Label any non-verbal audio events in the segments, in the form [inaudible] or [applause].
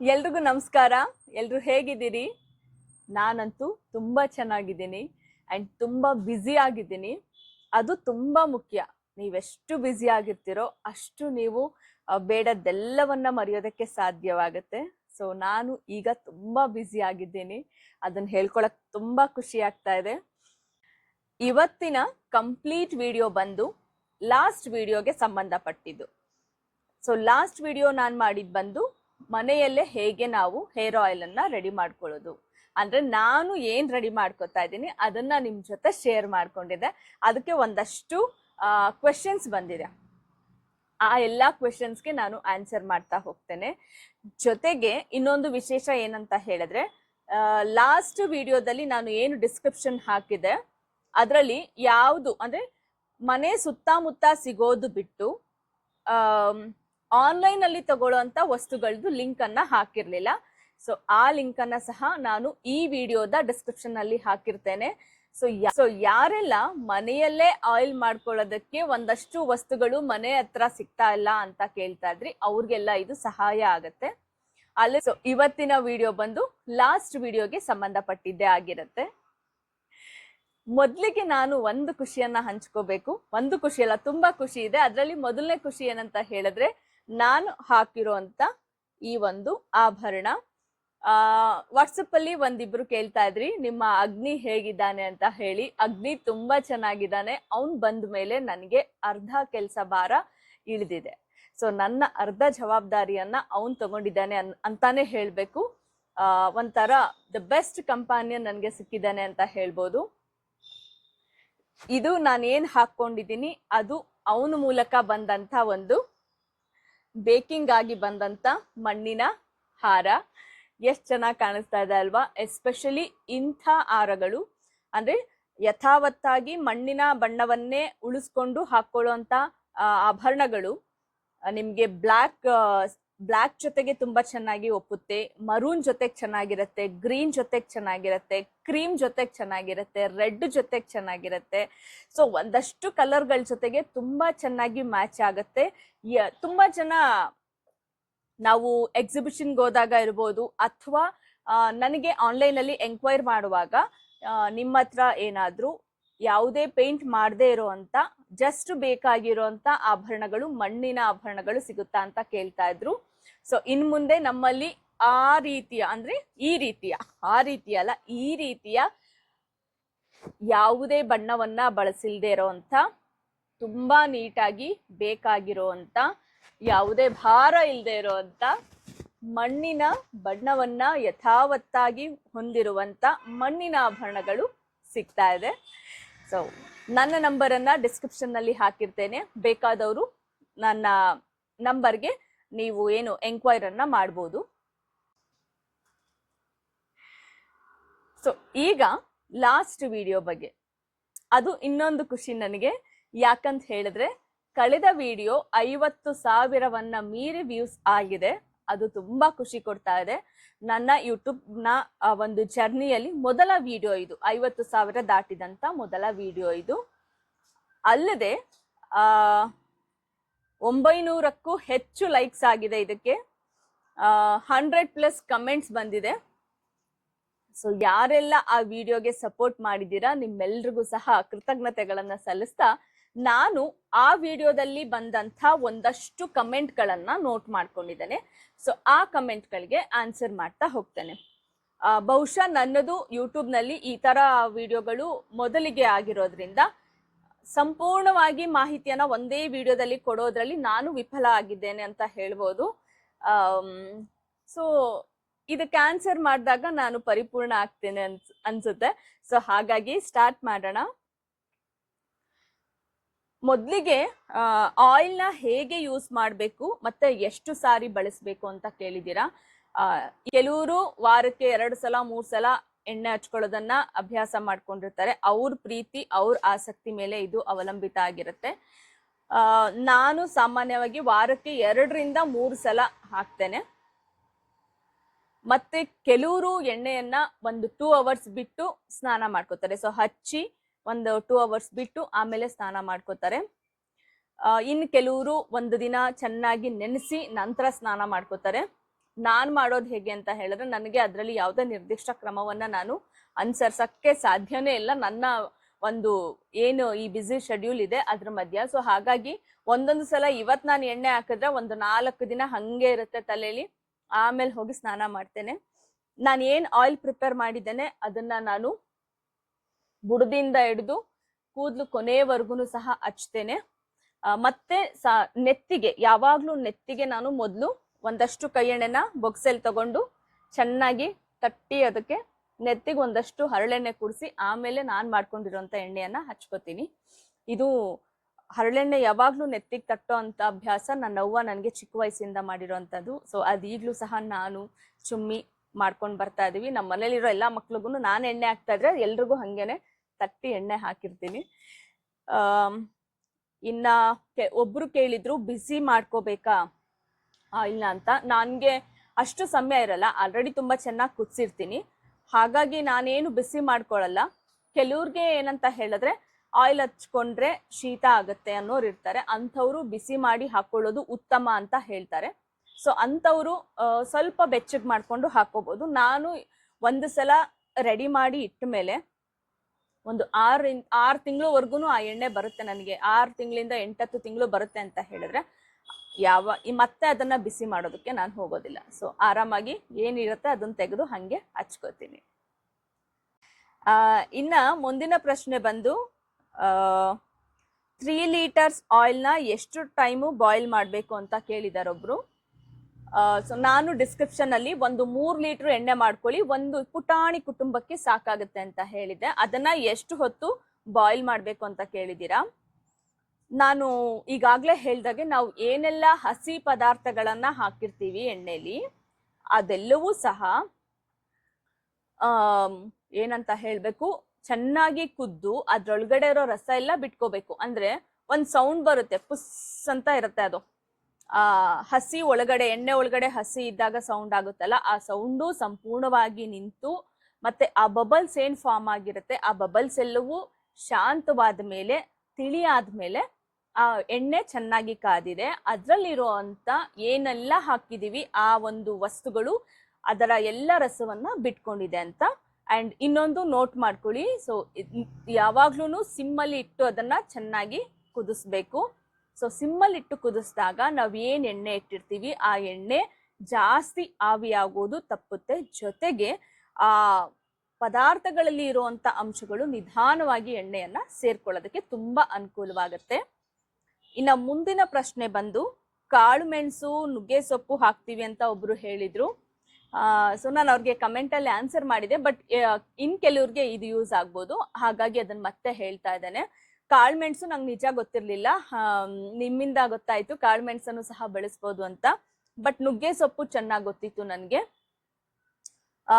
ಎಲ್ರಿಗೂ ನಮಸ್ಕಾರ. ಎಲ್ರು ಹೇಗಿದ್ದೀರಿ? ನಾನಂತೂ ತುಂಬ ಚೆನ್ನಾಗಿದ್ದೀನಿ ಆ್ಯಂಡ್ ತುಂಬ ಬ್ಯುಸಿ ಆಗಿದ್ದೀನಿ. ಅದು ತುಂಬ ಮುಖ್ಯ. ನೀವೆಷ್ಟು ಬ್ಯುಸಿ ಆಗಿರ್ತೀರೋ ಅಷ್ಟು ನೀವು ಬೇಡದ್ದೆಲ್ಲವನ್ನ ಮರೆಯೋದಕ್ಕೆ ಸಾಧ್ಯವಾಗುತ್ತೆ. ಸೊ ನಾನು ಈಗ ತುಂಬ ಬ್ಯುಸಿ ಆಗಿದ್ದೀನಿ. ಅದನ್ನು ಹೇಳ್ಕೊಳಕ್ ತುಂಬ ಖುಷಿ ಆಗ್ತಾ ಇದೆ. ಇವತ್ತಿನ ಕಂಪ್ಲೀಟ್ ವಿಡಿಯೋ ಬಂದು ಲಾಸ್ಟ್ ವಿಡಿಯೋಗೆ ಸಂಬಂಧಪಟ್ಟಿದ್ದು. ಸೊ ಲಾಸ್ಟ್ ವಿಡಿಯೋ ನಾನು ಮಾಡಿದ್ದು ಬಂದು ಮನೆಯಲ್ಲೇ ಹೇಗೆ ನಾವು ಹೇರ್ ಆಯಿಲನ್ನು ರೆಡಿ ಮಾಡ್ಕೊಳ್ಳೋದು? ಅಂದ್ರೆ ನಾನು ಏನು ರೆಡಿ ಮಾಡ್ಕೊತಾ ಇದ್ದೀನಿ, ಅದನ್ನ ನಿಮ್ಮ ಜೊತೆ ಶೇರ್ ಮಾಡ್ಕೊಂಡಿದ್ದೆ. ಅದಕ್ಕೆ ಒಂದಷ್ಟು ಕ್ವೆಶನ್ಸ್ ಬಂದಿದೆ. ಆ ಎಲ್ಲ ಕ್ವೆಶನ್ಸ್ಗೆ ನಾನು ಆನ್ಸರ್ ಮಾಡ್ತಾ ಹೋಗ್ತೇನೆ. ಜೊತೆಗೆ ಇನ್ನೊಂದು ವಿಶೇಷ ಏನಂತ ಹೇಳಿದ್ರೆ ಲಾಸ್ಟ್ ವಿಡಿಯೋದಲ್ಲಿ ನಾನು ಏನು ಡಿಸ್ಕ್ರಿಪ್ಷನ್ ಹಾಕಿದೆ, ಅದರಲ್ಲಿ ಯಾವುದು, ಅಂದ್ರೆ ಮನೆ ಸುತ್ತಮುತ್ತ ಸಿಗೋದು ಬಿಟ್ಟು ಆನ್ಲೈನ್ ಅಲ್ಲಿ ತಗೊಳ್ಳುವಂತ ವಸ್ತುಗಳದ್ದು ಲಿಂಕ್ ಅನ್ನ ಹಾಕಿರ್ಲಿಲ್ಲ. ಸೊ ಆ ಲಿಂಕ್ ಅನ್ನ ಸಹ ನಾನು ಈ ವಿಡಿಯೋದ ಡಿಸ್ಕ್ರಿಪ್ಷನ್ ಅಲ್ಲಿ ಹಾಕಿರ್ತೇನೆ ಸೊ ಸೊ ಯಾರೆಲ್ಲ ಮನೆಯಲ್ಲೇ ಆಯಿಲ್ ಮಾಡ್ಕೊಳ್ಳೋದಕ್ಕೆ ಒಂದಷ್ಟು ವಸ್ತುಗಳು ಮನೆ ಹತ್ರ ಸಿಗ್ತಾ ಇಲ್ಲ ಅಂತ ಕೇಳ್ತಾ ಇದ್ರಿ, ಅವ್ರಿಗೆಲ್ಲ ಇದು ಸಹಾಯ ಆಗತ್ತೆ. ಅಲ್ಲಿ ಸೊ ಇವತ್ತಿನ ವಿಡಿಯೋ ಬಂದು ಲಾಸ್ಟ್ ವಿಡಿಯೋಗೆ ಸಂಬಂಧಪಟ್ಟಿದ್ದೇ ಆಗಿರುತ್ತೆ. ಮೊದ್ಲಿಗೆ ನಾನು ಒಂದು ಖುಷಿಯನ್ನ ಹಂಚ್ಕೋಬೇಕು. ಒಂದು ಖುಷಿ ಅಲ್ಲ, ತುಂಬಾ ಖುಷಿ ಇದೆ. ಅದರಲ್ಲಿ ಮೊದಲನೇ ಖುಷಿ ಏನಂತ ಹೇಳಿದ್ರೆ ನಾನು ಹಾಕಿರುವಂತ ಈ ಒಂದು ಆಭರಣ, ಆ ವಾಟ್ಸಪ್ ಅಲ್ಲಿ ಒಂದಿಬ್ರು ಕೇಳ್ತಾ ಇದ್ರಿ, ನಿಮ್ಮ ಅಗ್ನಿ ಹೇಗಿದ್ದಾನೆ ಅಂತ ಹೇಳಿ. ಅಗ್ನಿ ತುಂಬಾ ಚೆನ್ನಾಗಿದ್ದಾನೆ. ಅವನ್ ಬಂದ ಮೇಲೆ ನನಗೆ ಅರ್ಧ ಕೆಲಸ ಭಾರ ಇಳಿದಿದೆ. ಸೊ ನನ್ನ ಅರ್ಧ ಜವಾಬ್ದಾರಿಯನ್ನ ಅವನ್ ತಗೊಂಡಿದ್ದಾನೆ ಅನ್, ಅಂತಾನೆ ಹೇಳ್ಬೇಕು. ಆ, ಒಂಥರ ದ ಬೆಸ್ಟ್ ಕಂಪಾನಿಯನ್ ನನಗೆ ಸಿಕ್ಕಿದ್ದಾನೆ ಅಂತ ಹೇಳ್ಬೋದು. ಇದು ನಾನು ಏನ್ ಹಾಕೊಂಡಿದ್ದೀನಿ ಅದು ಅವನ ಮೂಲಕ ಬಂದಂತ ಒಂದು ಬೇಕಿಂಗ್ ಆಗಿ ಬಂದಂತ ಮಣ್ಣಿನ ಹಾರ. ಎಷ್ಟು ಚೆನ್ನಾಗಿ ಕಾಣಿಸ್ತಾ ಇದೆ ಅಲ್ವಾ? ಎಸ್ಪೆಷಲಿ ಇಂಥ ಹಾರಗಳು. ಅಂದ್ರೆ ಯಥಾವತ್ತಾಗಿ ಮಣ್ಣಿನ ಬಣ್ಣವನ್ನೇ ಉಳಿಸ್ಕೊಂಡು ಹಾಕೊಳ್ಳುವಂತ ಆಭರಣಗಳು. ನಿಮಗೆ ಬ್ಲ್ಯಾಕ್ ಬ್ಲ್ಯಾಕ್ ಜೊತೆಗೆ ತುಂಬಾ ಚೆನ್ನಾಗಿ ಒಪ್ಪುತ್ತೆ, ಮರೂನ್ ಜೊತೆಗೆ ಚೆನ್ನಾಗಿರುತ್ತೆ, ಗ್ರೀನ್ ಜೊತೆಗೆ ಚೆನ್ನಾಗಿರುತ್ತೆ, ಕ್ರೀಮ್ ಜೊತೆಗೆ ಚೆನ್ನಾಗಿರುತ್ತೆ, ರೆಡ್ ಜೊತೆಗೆ ಚೆನ್ನಾಗಿರುತ್ತೆ. ಸೊ, ಒಂದಷ್ಟು ಕಲರ್ಗಳ ಜೊತೆಗೆ ತುಂಬಾ ಚೆನ್ನಾಗಿ ಮ್ಯಾಚ್ ಆಗುತ್ತೆ. ತುಂಬಾ ಜನ ನಾವು ಎಕ್ಸಿಬಿಷನ್ಗೆ ಹೋದಾಗ ಇರ್ಬೋದು ಅಥವಾ ನನಗೆ ಆನ್ಲೈನ್ ಅಲ್ಲಿ ಎಂಕ್ವೈರ್ ಮಾಡುವಾಗ ನಿಮ್ಮ ಹತ್ರ ಏನಾದರೂ ಯಾವುದೇ ಪೇಂಟ್ ಮಾಡದೇ ಇರುವಂತ ಜಸ್ಟ್ ಬೇಕಾಗಿರುವಂತ ಆಭರಣಗಳು, ಮಣ್ಣಿನ ಆಭರಣಗಳು ಸಿಗುತ್ತಾ ಅಂತ ಕೇಳ್ತಾ ಇದ್ರು. ಸೊ ಇನ್ ಮುಂದೆ ನಮ್ಮಲ್ಲಿ ಆ ರೀತಿಯ ಅಂದ್ರೆ ಈ ರೀತಿಯ, ಆ ರೀತಿಯ ಅಲ್ಲ, ಈ ರೀತಿಯ ಯಾವುದೇ ಬಣ್ಣವನ್ನ ಬಳಸಿಲ್ದೇ ಇರೋಂಥ, ತುಂಬಾ ನೀಟಾಗಿ ಬೇಕಾಗಿರುವಂತ ಯಾವುದೇ ಭಾರ ಇಲ್ಲದೆ ಇರುವಂತ ಮಣ್ಣಿನ ಬಣ್ಣವನ್ನ ಯಥಾವತ್ತಾಗಿ ಹೊಂದಿರುವಂತ ಮಣ್ಣಿನ ಆಭರಣಗಳು ಸಿಗ್ತಾ ಇದೆ. ಸೊ ನನ್ನ ನಂಬರನ್ನ ಡಿಸ್ಕ್ರಿಪ್ಷನ್ನಲ್ಲಿ ಹಾಕಿರ್ತೇನೆ. ಬೇಕಾದವರು ನನ್ನ ನಂಬರ್ಗೆ ನೀವು ಏನು ಎಂಕ್ವೈರ್ ಅನ್ನ ಮಾಡ್ಬೋದು. ಸೊ ಈಗ ಲಾಸ್ಟ್ ವಿಡಿಯೋ ಬಗ್ಗೆ. ಅದು ಇನ್ನೊಂದು ಖುಷಿ ನನಗೆ. ಯಾಕಂತ ಹೇಳಿದ್ರೆ, ಕಳೆದ ವಿಡಿಯೋ ಐವತ್ತು ಸಾವಿರವನ್ನ ಮೀರಿ ವ್ಯೂಸ್ ಆಗಿದೆ. ಅದು ತುಂಬಾ ಖುಷಿ ಕೊಡ್ತಾ ಇದೆ. ನನ್ನ ಯೂಟ್ಯೂಬ್ನ ಒಂದು ಜರ್ನಿಯಲ್ಲಿ ಮೊದಲ ವಿಡಿಯೋ ಇದು, ಐವತ್ತು ಸಾವಿರ ದಾಟಿದಂತ ಮೊದಲ ವಿಡಿಯೋ ಇದು. ಅಲ್ಲದೆ ಒಂಬೈನೂರಕ್ಕೂ ಹೆಚ್ಚು ಲೈಕ್ಸ್ ಆಗಿದೆ ಇದಕ್ಕೆ. ಹಂಡ್ರೆಡ್ ಪ್ಲಸ್ ಕಮೆಂಟ್ಸ್ ಬಂದಿದೆ. ಸೊ, ಯಾರೆಲ್ಲ ಆ ವಿಡಿಯೋಗೆ ಸಪೋರ್ಟ್ ಮಾಡಿದ್ದೀರಾ, ನಿಮ್ಮೆಲ್ರಿಗೂ ಸಹ ಕೃತಜ್ಞತೆಗಳನ್ನು ಸಲ್ಲಿಸ್ತಾ ನಾನು ಆ ವಿಡಿಯೋದಲ್ಲಿ ಬಂದಂಥ ಒಂದಷ್ಟು ಕಮೆಂಟ್ಗಳನ್ನು ನೋಟ್ ಮಾಡ್ಕೊಂಡಿದ್ದೇನೆ. ಸೊ ಆ ಕಮೆಂಟ್ಗಳಿಗೆ ಆನ್ಸರ್ ಮಾಡ್ತಾ ಹೋಗ್ತೇನೆ. ಬಹುಶಃ ನನ್ನದು ಯೂಟ್ಯೂಬ್ನಲ್ಲಿ ಈ ತರ ವಿಡಿಯೋಗಳು ಮೊದಲಿಗೆ ಆಗಿರೋದ್ರಿಂದ ಸಂಪೂರ್ಣವಾಗಿ ಮಾಹಿತಿಯನ್ನ ಒಂದೇ ವಿಡಿಯೋದಲ್ಲಿ ಕೊಡೋದ್ರಲ್ಲಿ ನಾನು ವಿಫಲ ಆಗಿದ್ದೇನೆ ಅಂತ ಹೇಳ್ಬೋದು. ಸೊ ಇದಕ್ಕೆ ಆನ್ಸರ್ ಮಾಡಿದಾಗ ನಾನು ಪರಿಪೂರ್ಣ ಆಗ್ತೇನೆ ಅನ್ಸ್, ಅನ್ಸುತ್ತೆ. ಸೊ ಹಾಗಾಗಿ ಸ್ಟಾರ್ಟ್ ಮಾಡೋಣ. ಮೊದಲಿಗೆ ಆಯಿಲ್ನ ಹೇಗೆ ಯೂಸ್ ಮಾಡಬೇಕು, ಮತ್ತೆ ಎಷ್ಟು ಸಾರಿ ಬಳಸಬೇಕು ಅಂತ ಕೇಳಿದ್ದೀರಾ? ಕೆಲವರು ವಾರಕ್ಕೆ ಎರಡು ಸಲ, ಮೂರು ಸಲ ಎಣ್ಣೆ ಹಚ್ಕೊಳ್ಳೋದನ್ನ ಅಭ್ಯಾಸ ಮಾಡ್ಕೊಂಡಿರ್ತಾರೆ. ಅವ್ರ ಪ್ರೀತಿ, ಅವ್ರ ಆಸಕ್ತಿ ಮೇಲೆ ಇದು ಅವಲಂಬಿತ ಆಗಿರುತ್ತೆ. ನಾನು ಸಾಮಾನ್ಯವಾಗಿ ವಾರಕ್ಕೆ ಎರಡರಿಂದ ಮೂರು ಸಲ ಹಾಕ್ತೇನೆ. ಮತ್ತೆ ಕೆಲವರು ಎಣ್ಣೆಯನ್ನ ಒಂದು ಟೂ ಅವರ್ಸ್ ಬಿಟ್ಟು ಸ್ನಾನ ಮಾಡ್ಕೋತಾರೆ. ಸೊ ಹಚ್ಚಿ ಒಂದು ಟೂ ಅವರ್ಸ್ ಬಿಟ್ಟು ಆಮೇಲೆ ಸ್ನಾನ ಮಾಡ್ಕೋತಾರೆ. ಇನ್ನು ಕೆಲವರು ಒಂದು ದಿನ ಚೆನ್ನಾಗಿ ನೆನೆಸಿ ನಂತರ ಸ್ನಾನ ಮಾಡ್ಕೋತಾರೆ. ನಾನು ಮಾಡೋದು ಹೇಗೆ ಅಂತ ಹೇಳಿದ್ರೆ ನನಗೆ ಅದರಲ್ಲಿ ಯಾವುದೇ ನಿರ್ದಿಷ್ಟ ಕ್ರಮವನ್ನ ನಾನು ಅನುಸರಿಸಕ್ಕೆ ಸಾಧ್ಯನೇ ಇಲ್ಲ. ನನ್ನ ಒಂದು ಏನು ಈ ಬ್ಯುಸಿ ಶೆಡ್ಯೂಲ್ ಇದೆ ಅದ್ರ ಮಧ್ಯ. ಸೊ ಹಾಗಾಗಿ ಒಂದೊಂದು ಸಲ ಇವತ್ ನಾನು ಎಣ್ಣೆ ಹಾಕಿದ್ರೆ ಒಂದು ನಾಲ್ಕು ದಿನ ಹಂಗೆ ಇರುತ್ತೆ ತಲೆಯಲ್ಲಿ ಆಮೇಲೆ ಹೋಗಿ ಸ್ನಾನ ಮಾಡ್ತೇನೆ. ನಾನು ಏನು ಆಯಿಲ್ ಪ್ರಿಪೇರ್ ಮಾಡಿದ್ದೇನೆ ಅದನ್ನ ನಾನು ಬುಡದಿಂದ ಹಿಡಿದು ಕೂದಲು ಕೊನೆಯವರೆಗೂ ಸಹ ಹಚ್ತೇನೆ. ಮತ್ತೆ ಸ, ನೆತ್ತಿಗೆ, ಯಾವಾಗ್ಲೂ ನೆತ್ತಿಗೆ ನಾನು ಮೊದಲು ಒಂದಷ್ಟು ಕೈ ಎಣ್ಣೆನ ತಗೊಂಡು ಚೆನ್ನಾಗಿ ತಟ್ಟಿ ಅದಕ್ಕೆ ನೆತ್ತಿಗೆ ಒಂದಷ್ಟು ಹರಳೆಣ್ಣೆ ಕುಡಿಸಿ ಆಮೇಲೆ ನಾನು ಮಾಡ್ಕೊಂಡಿರೋಂಥ ಎಣ್ಣೆಯನ್ನು ಹಚ್ಕೋತೀನಿ. ಇದು ಹರಳೆಣ್ಣೆ ಯಾವಾಗಲೂ ನೆತ್ತಿಗೆ ತಟ್ಟೋ ಅಂಥ ಅಭ್ಯಾಸ ನನ್ನ ಅವ್ವ ನನಗೆ ಚಿಕ್ಕ ವಯಸ್ಸಿಂದ ಮಾಡಿರೋವಂಥದ್ದು ಸೊ ಅದು ಸಹ ನಾನು, ಚುಮ್ಮಿ ಮಾಡ್ಕೊಂಡು ಬರ್ತಾ ಇದೀವಿ. ನಮ್ಮ ಮನೇಲಿರೋ ಎಲ್ಲ ಮಕ್ಳಿಗೂ ನಾನು ಎಣ್ಣೆ ಹಾಕ್ತಾ ಇದ್ರೆ ಎಲ್ರಿಗೂ ಹಂಗೇನೆ ತಟ್ಟಿ ಎಣ್ಣೆ ಹಾಕಿರ್ತೀನಿ. ಇನ್ನ ಒಬ್ರು ಕೇಳಿದ್ರು, ಬಿಸಿ ಮಾಡ್ಕೋಬೇಕಾ? ಇಲ್ಲ ಅಂತ. ನನ್ಗೆ ಅಷ್ಟು ಸಮಯ ಇರಲ್ಲ. ಆಲ್ರೆಡಿ ತುಂಬಾ ಚೆನ್ನಾಗಿ ಕುದಿಸಿರ್ತೀನಿ. ಹಾಗಾಗಿ ನಾನೇನು ಬಿಸಿ ಮಾಡ್ಕೊಳ್ಳಲ್ಲ ಕೆಲವ್ರಿಗೆ ಏನಂತ ಹೇಳಿದ್ರೆ, ಆಯಿಲ್ ಹಚ್ಕೊಂಡ್ರೆ ಶೀತ ಆಗುತ್ತೆ ಅನ್ನೋರು ಇರ್ತಾರೆ. ಅಂಥವ್ರು ಬಿಸಿ ಮಾಡಿ ಹಾಕೊಳ್ಳೋದು ಉತ್ತಮ ಅಂತ ಹೇಳ್ತಾರೆ. ಸೊ ಅಂಥವರು ಸ್ವಲ್ಪ ಬೆಚ್ಚಗೆ ಮಾಡ್ಕೊಂಡು ಹಾಕೋಬಹುದು ನಾನು ಒಂದು ಸಲ ರೆಡಿ ಮಾಡಿ ಇಟ್ಟ ಮೇಲೆ ಒಂದು ಆರು ಆರು ತಿಂಗಳವರೆಗೂ ಆ ಎಣ್ಣೆ ಬರುತ್ತೆ ನನಗೆ. ಆರು ತಿಂಗಳಿಂದ ಎಂಟತ್ತು ತಿಂಗಳು ಬರುತ್ತೆ ಅಂತ ಹೇಳಿದ್ರೆ ಯಾವ, ಈ ಮತ್ತೆ ಅದನ್ನ ಬಿಸಿ ಮಾಡೋದಕ್ಕೆ ನಾನು ಹೋಗೋದಿಲ್ಲ. ಸೊ ಆರಾಮಾಗಿ ಏನಿರುತ್ತೆ ಅದನ್ನ ತೆಗೆದು ಹಾಗೆ ಹಚ್ಕೋತೀನಿ. ಇನ್ನ ಮುಂದಿನ ಪ್ರಶ್ನೆ ಬಂದು ತ್ರೀ ಲೀಟರ್ಸ್ ಆಯಿಲ್ನ ಎಷ್ಟು ಟೈಮು ಬಾಯ್ಲ್ ಮಾಡಬೇಕು ಅಂತ ಕೇಳಿದಾರೆ ಒಬ್ರು ಸೊ ನಾನು ಡಿಸ್ಕ್ರಿಪ್ಷನ್ ಅಲ್ಲಿ ಒಂದು ಮೂರ್ ಲೀಟರ್ ಎಣ್ಣೆ ಮಾಡ್ಕೊಳ್ಳಿ, ಒಂದು ಪುಟಾಣಿ ಕುಟುಂಬಕ್ಕೆ ಸಾಕಾಗುತ್ತೆ ಅಂತ ಹೇಳಿದೆ ಅದನ್ನ ಎಷ್ಟು ಹೊತ್ತು ಬಾಯ್ಲ್ ಮಾಡಬೇಕು ಅಂತ ಕೇಳಿದ್ದೀರಾ? ನಾನು ಈಗಾಗಲೇ ಹೇಳ್ದಾಗೆ ನಾವು ಏನೆಲ್ಲ ಹಸಿ ಪದಾರ್ಥಗಳನ್ನ ಹಾಕಿರ್ತೀವಿ ಎಣ್ಣೆಲಿ, ಅದೆಲ್ಲವೂ ಸಹ ಏನಂತ ಹೇಳಬೇಕು, ಚೆನ್ನಾಗಿ ಕುದ್ದು ಅದ್ರೊಳಗಡೆ ಇರೋ ರಸ ಎಲ್ಲ ಬಿಟ್ಕೋಬೇಕು. ಅಂದ್ರೆ ಒಂದು ಸೌಂಡ್ ಬರುತ್ತೆ, ಪುಸ್ ಅಂತ ಇರುತ್ತೆ ಅದು. ಆ, ಹಸಿ ಒಳಗಡೆ, ಎಣ್ಣೆ ಒಳಗಡೆ ಹಸಿ ಇದ್ದಾಗ ಸೌಂಡ್ ಆಗುತ್ತಲ್ಲ, ಆ ಸೌಂಡು ಸಂಪೂರ್ಣವಾಗಿ ನಿಂತು ಮತ್ತೆ ಆ ಬಬಲ್ಸ್ ಏನ್ ಫಾರ್ಮ್ ಆಗಿರುತ್ತೆ, ಆ ಬಬಲ್ಸ್ ಎಲ್ಲವೂ ಶಾಂತವಾದ ಮೇಲೆ ತಿಳಿ ಆದ್ಮೇಲೆ ಆ ಎಣ್ಣೆ ಚೆನ್ನಾಗಿ ಕಾದಿದೆ. ಅದ್ರಲ್ಲಿರುವಂತ ಏನೆಲ್ಲ ಹಾಕಿದೀವಿ, ಆ ಒಂದು ವಸ್ತುಗಳು ಅದರ ಎಲ್ಲ ರಸವನ್ನ ಬಿಟ್ಕೊಂಡಿದೆ ಅಂತ. ಅಂಡ್ ಇನ್ನೊಂದು ನೋಟ್ ಮಾಡ್ಕೊಳ್ಳಿ. ಸೊ ಯಾವಾಗ್ಲೂ ಸಿಮ್ಮಲ್ಲಿ ಇಟ್ಟು ಅದನ್ನ ಚೆನ್ನಾಗಿ ಕುದಿಸ್ಬೇಕು. ಸೊ ಸಿಮ್ಮಲ್ಲಿ ಇಟ್ಟು ಕುದಿಸಿದಾಗ ನಾವು ಏನು ಎಣ್ಣೆ ಇಟ್ಟಿರ್ತೀವಿ, ಆ ಎಣ್ಣೆ ಜಾಸ್ತಿ ಆವಿಯಾಗೋದು ತಪ್ಪುತ್ತೆ. ಜೊತೆಗೆ, ಆ ಪದಾರ್ಥಗಳಲ್ಲಿ ಇರುವಂತ ಅಂಶಗಳು ನಿಧಾನವಾಗಿ ಎಣ್ಣೆಯನ್ನ ಸೇರ್ಕೊಳ್ಳೋದಕ್ಕೆ ತುಂಬಾ ಅನುಕೂಲವಾಗುತ್ತೆ. ಇನ್ನ ಮುಂದಿನ ಪ್ರಶ್ನೆ ಬಂದು, ಕಾಳು ಮೆಣಸು, ನುಗ್ಗೆ ಸೊಪ್ಪು ಹಾಕ್ತೀವಿ ಅಂತ ಒಬ್ಬರು ಹೇಳಿದ್ರು. ಸೊ ನಾನು ಅವ್ರಿಗೆ ಕಮೆಂಟಲ್ಲಿ ಆನ್ಸರ್ ಮಾಡಿದೆ ಬಟ್ ಇನ್ ಕೆಲವ್ರಿಗೆ ಇದು ಯೂಸ್ ಆಗ್ಬೋದು. ಹಾಗಾಗಿ ಅದನ್ನ ಮತ್ತೆ ಹೇಳ್ತಾ ಇದ್ದೇನೆ. ಕಾಳ್ಮೆಣಸು ನಂಗೆ ನಿಜ ಗೊತ್ತಿರಲಿಲ್ಲ. ನಿಮ್ಮಿಂದ ಗೊತ್ತಾಯಿತು ಕಾಳ್ಮೆಣಸನ್ನು ಸಹ ಬೆಳೆಸ್ಬೋದು ಅಂತ. ಬಟ್ ನುಗ್ಗೆ ಸೊಪ್ಪು ಚೆನ್ನಾಗಿ ಗೊತ್ತಿತ್ತು ನನಗೆ. ಆ,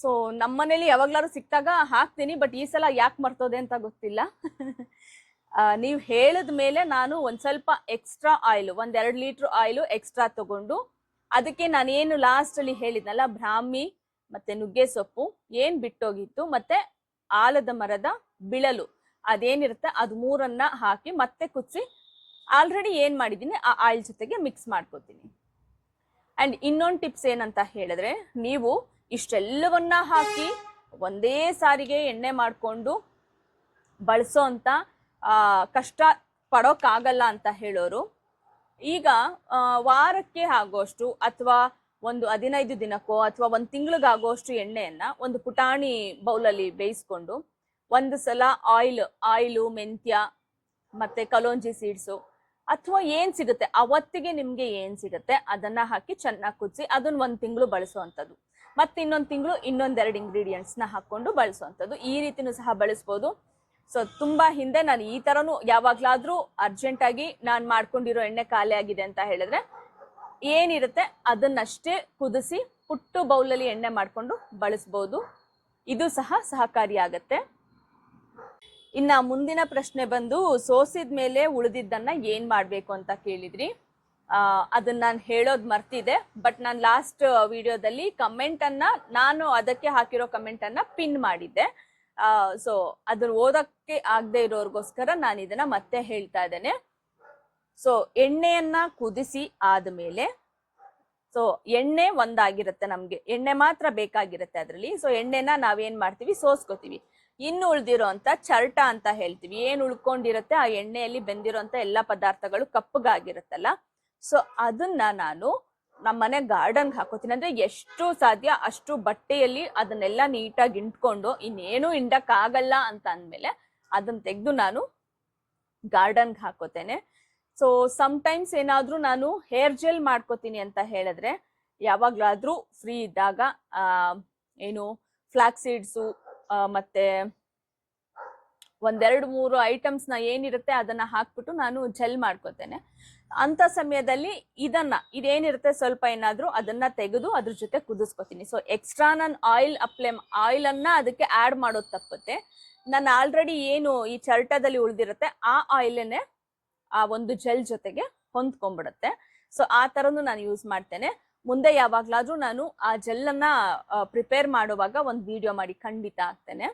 ಸೊ ನಮ್ಮನೇಲಿ ಯಾವಾಗ್ಲಾರು ಸಿಕ್ತಾಗ ಹಾಕ್ತೀನಿ, ಬಟ್ ಈ ಸಲ ಯಾಕೆ ಮರ್ತೋದೆ ಅಂತ ಗೊತ್ತಿಲ್ಲ. ನೀವು ಹೇಳಿದ ಮೇಲೆ ನಾನು ಒಂದು ಸ್ವಲ್ಪ ಎಕ್ಸ್ಟ್ರಾ ಆಯಿಲ್, ಒಂದ್ ಎರಡ್ ಲೀಟರ್ ಆಯಿಲ್ ಎಕ್ಸ್ಟ್ರಾ ತಗೊಂಡು, ಅದಕ್ಕೆ ನಾನೇನು ಲಾಸ್ಟಲ್ಲಿ ಹೇಳಿದ್ನಲ್ಲ ಬ್ರಾಹ್ಮಿ ಮತ್ತೆ ನುಗ್ಗೆ ಸೊಪ್ಪು, ಏನು ಬಿಟ್ಟೋಗಿತ್ತು, ಮತ್ತೆ ಆಲದ ಮರದ ಬಿಳಲು. ಅದೇನಿರುತ್ತೆ, ಅದು ಮೂರನ್ನ ಹಾಕಿ ಮತ್ತೆ ಕುದಿಸಿ ಆಲ್ರೆಡಿ ಏನು ಮಾಡಿದ್ದೀನಿ, ಆ ಆಯಿಲ್ ಜೊತೆಗೆ ಮಿಕ್ಸ್ ಮಾಡ್ಕೋತೀನಿ. ಅಂಡ್ ಇನ್ನೊಂದು ಟಿಪ್ಸ್ ಏನಂತ ಹೇಳಿದ್ರೆ, ನೀವು ಇಷ್ಟೆಲ್ಲವನ್ನ ಹಾಕಿ ಒಂದೇ ಸಾರಿಗೆ ಎಣ್ಣೆ ಮಾಡಿಕೊಂಡು ಬಳಸೋ ಅಂತ ಕಷ್ಟ ಪಡೋಕ್ಕಾಗಲ್ಲ ಅಂತ ಹೇಳೋರು. ಈಗ ವಾರಕ್ಕೆ ಆಗೋಷ್ಟು ಅಥವಾ ಒಂದು ಹದಿನೈದು ದಿನಕ್ಕೋ ಅಥವಾ ಒಂದು ತಿಂಗಳಿಗಾಗೋಷ್ಟು ಎಣ್ಣೆಯನ್ನು ಒಂದು ಪುಟಾಣಿ ಬೌಲಲ್ಲಿ ಬೇಯಿಸ್ಕೊಂಡು ಒಂದು ಸಲ ಆಯಿಲ್ ಆಯಿಲು ಮೆಂತ್ಯ ಮತ್ತೆ ಕಲೋಂಜಿ ಸೀಡ್ಸು ಅಥವಾ ಏನ್ ಸಿಗುತ್ತೆ? ಅವತ್ತಿಗೆ ನಿಮಗೆ ಏನ್ ಸಿಗುತ್ತೆ? ಅದನ್ನ ಹಾಕಿ ಚೆನ್ನಾಗಿ ಕುದಿಸಿ ಅದನ್ನ ಒಂದ್ ತಿಂಗಳು ಬಳಸುವಂಥದ್ದು. ಮತ್ತೆ ಇನ್ನೊಂದು ತಿಂಗಳು ಇನ್ನೊಂದೆರಡು ಇಂಗ್ರೀಡಿಯೆಂಟ್ಸ್ನ ಹಾಕೊಂಡು ಬಳಸುವಂಥದ್ದು. ಈ ರೀತಿನೂ ಸಹ ಬಳಸ್ಬೋದು. ಸೊ ತುಂಬಾ ಹಿಂದೆ ನಾನು ಈ ತರನು ಯಾವಾಗಲಾದರೂ ಅರ್ಜೆಂಟ್ ಆಗಿ ನಾನ್ ಮಾಡ್ಕೊಂಡಿರೋ ಎಣ್ಣೆ ಖಾಲಿ ಆಗಿದೆ ಅಂತ ಹೇಳಿದ್ರೆ ಏನಿರುತ್ತೆ? ಅದನ್ನಷ್ಟೇ ಕುದಿಸಿ ಪುಟ್ಟು ಬೌಲಲ್ಲಿ ಎಣ್ಣೆ ಮಾಡ್ಕೊಂಡು ಬಳಸ್ಬೋದು. ಇದು ಸಹ ಸಹಕಾರಿಯಾಗತ್ತೆ ಇನ್ನ ಮುಂದಿನ ಪ್ರಶ್ನೆ ಬಂದು ಸೋಸಿದ ಮೇಲೆ ಉಳಿದಿದ್ದನ್ನ ಏನ್ ಮಾಡ್ಬೇಕು ಅಂತ ಕೇಳಿದ್ರಿ. ಅದನ್ನ ನಾನು ಹೇಳೋದ್ ಮರ್ತಿದೆ ಬಟ್ ನಾನು ಲಾಸ್ಟ್ ವಿಡಿಯೋದಲ್ಲಿ ಕಮೆಂಟ್ ಅನ್ನ, ನಾನು ಅದಕ್ಕೆ ಹಾಕಿರೋ ಕಮೆಂಟ್ ಅನ್ನ ಪಿನ್ ಮಾಡಿದ್ದೆ. ಸೊ ಅದನ್ನ ಓದಕ್ಕೆ ಆಗದೆ ಇರೋರ್ಗೋಸ್ಕರ ನಾನು ಇದನ್ನ ಮತ್ತೆ ಹೇಳ್ತಾ ಇದ್ದೇನೆ. ಸೊ ಎಣ್ಣೆಯನ್ನ ಕುದಿಸಿ ಆದ್ಮೇಲೆ ಸೊ ಎಣ್ಣೆ ಒಂದಾಗಿರುತ್ತೆ ನಮ್ಗೆ, ಎಣ್ಣೆ ಮಾತ್ರ ಬೇಕಾಗಿರುತ್ತೆ ಅದರಲ್ಲಿ. ಸೊ ಎಣ್ಣೆನ ನಾವೇನ್ ಮಾಡ್ತೀವಿ, ಸೋಸ್ಕೋತೀವಿ. ಇನ್ನು ಉಳ್ದಿರೋ ಅಂತ ಚರ್ಟ ಅಂತ ಹೇಳ್ತೀವಿ. ಏನು ಉಳ್ಕೊಂಡಿರುತ್ತೆ ಆ ಎಣ್ಣೆಯಲ್ಲಿ ಬೆಂದಿರೋಂತ ಎಲ್ಲಾ ಪದಾರ್ಥಗಳು ಕಪ್ಪಗಾಗಿರುತ್ತಲ್ಲ. ಸೊ ಅದನ್ನ ನಾನು ನಮ್ಮ ಮನೆ ಗಾರ್ಡನ್ಗೆ ಹಾಕೋತೀನಿ. ಅಂದ್ರೆ ಎಷ್ಟು ಸಾಧ್ಯ, ಅಷ್ಟು ಬಟ್ಟೆಯಲ್ಲಿ ಅದನ್ನೆಲ್ಲ ನೀಟಾಗಿ ಇಂಟ್ಕೊಂಡು ಇನ್ನೇನು ಇಂಡಕ್ಕಾಗಲ್ಲ ಅಂತ ಅಂದಮೇಲೆ ಅದನ್ನ ತೆಗೆದು ನಾನು ಗಾರ್ಡನ್ಗೆ ಹಾಕೋತೇನೆ. ಸೊ ಟೈಮ್ಸ್ ಏನಾದ್ರೂ ನಾನು ಹೇರ್ ಜೆಲ್ ಮಾಡ್ಕೋತೀನಿ ಅಂತ ಹೇಳಿದ್ರೆ, ಯಾವಾಗಲಾದರೂ ಫ್ರೀ ಇದ್ದಾಗ ಏನು ಫ್ಲಾಕ್ ಸೀಡ್ಸು ಮತ್ತೆ ಒಂದೆರಡು ಮೂರು ಐಟಮ್ಸ್ನ ಏನಿರುತ್ತೆ ಅದನ್ನ ಹಾಕ್ಬಿಟ್ಟು ನಾನು ಜೆಲ್ ಮಾಡ್ಕೋತೇನೆ. ಅಂತ ಸಮಯದಲ್ಲಿ ಇದನ್ನ, ಇದೇನಿರುತ್ತೆ ಸ್ವಲ್ಪ ಏನಾದ್ರೂ ಅದನ್ನ ತೆಗೆದು ಅದ್ರ ಜೊತೆ ಕುದಿಸ್ಕೊತೀನಿ. ಸೊ ಎಕ್ಸ್ಟ್ರಾ ನಾನು ಆಯಿಲ್ ಅಪ್ಲೈ ಆಯಿಲ್ ಅನ್ನ ಅದಕ್ಕೆ ಆಡ್ ಮಾಡೋದು ತಪ್ಪುತ್ತೆ. ನಾನು ಆಲ್ರೆಡಿ ಏನು ಈ ಚರ್ಟದಲ್ಲಿ ಉಳಿದಿರುತ್ತೆ, ಆ ಆಯಿಲನ್ನೇ ಆ ಒಂದು ಜೆಲ್ ಜೊತೆಗೆ ಹೊಂದ್ಕೊಂಡ್ಬಿಡುತ್ತೆ. ಸೊ ಆ ಥರನೂ ನಾನು ಯೂಸ್ ಮಾಡ್ತೇನೆ. ಮುಂದೆ ಯಾವಾಗ್ಲಾದ್ರೂ ನಾನು ಆ ಜೆಲ್ಲನ್ನ ಪ್ರಿಪೇರ್ ಮಾಡುವಾಗ ಒಂದು ವಿಡಿಯೋ ಮಾಡಿ, ಖಂಡಿತ ಆಗ್ತೇನೆ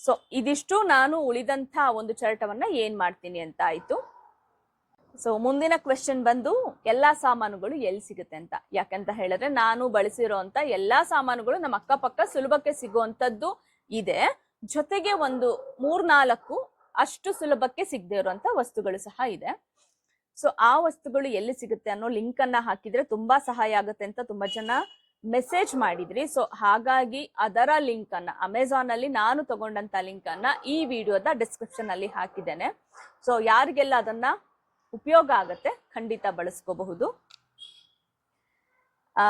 ಸೊ ಇದಿಷ್ಟು ನಾನು ಉಳಿದಂಥ ಒಂದು ಚರಟವನ್ನ ಏನ್ ಮಾಡ್ತೀನಿ ಅಂತ ಆಯ್ತು. ಸೊ ಮುಂದಿನ ಕ್ವೆಶನ್ ಬಂದು, ಎಲ್ಲಾ ಸಾಮಾನುಗಳು ಎಲ್ಲಿ ಸಿಗುತ್ತೆ ಅಂತ. ಯಾಕಂತ ಹೇಳಿದ್ರೆ, ನಾನು ಬಳಸಿರೋಂತ ಎಲ್ಲಾ ಸಾಮಾನುಗಳು ನಮ್ಮ ಅಕ್ಕಪಕ್ಕ ಸುಲಭಕ್ಕೆ ಸಿಗುವಂತದ್ದು ಇದೆ. ಜೊತೆಗೆ ಒಂದು ಮೂರ್ನಾಲ್ಕು ಅಷ್ಟು ಸುಲಭಕ್ಕೆ ಸಿಗದೆ ಇರುವಂತ ವಸ್ತುಗಳು ಸಹ ಇದೆ. ಸೊ ಆ ವಸ್ತುಗಳು ಎಲ್ಲಿ ಸಿಗುತ್ತೆ ಅನ್ನೋ ಲಿಂಕ್ ಅನ್ನ ಹಾಕಿದ್ರೆ ತುಂಬಾ ಸಹಾಯ ಆಗುತ್ತೆ ಅಂತ ತುಂಬಾ ಜನ ಮೆಸೇಜ್ ಮಾಡಿದ್ರಿ. ಸೊ ಹಾಗಾಗಿ ಅದರ ಲಿಂಕ್ ಅನ್ನ ಅಮೆಝಾನ್ ಅಲ್ಲಿ ನಾನು ತಗೊಂಡಂತ ಲಿಂಕ್ ಅನ್ನ ಈ ವಿಡಿಯೋದ ಡಿಸ್ಕ್ರಿಪ್ಷನ್ ಅಲ್ಲಿ ಹಾಕಿದ್ದೇನೆ. ಸೊ ಯಾರಿಗೆಲ್ಲ ಅದನ್ನ ಉಪಯೋಗ ಆಗತ್ತೆ ಖಂಡಿತ ಬಳಸ್ಕೋಬಹುದು. ಆ,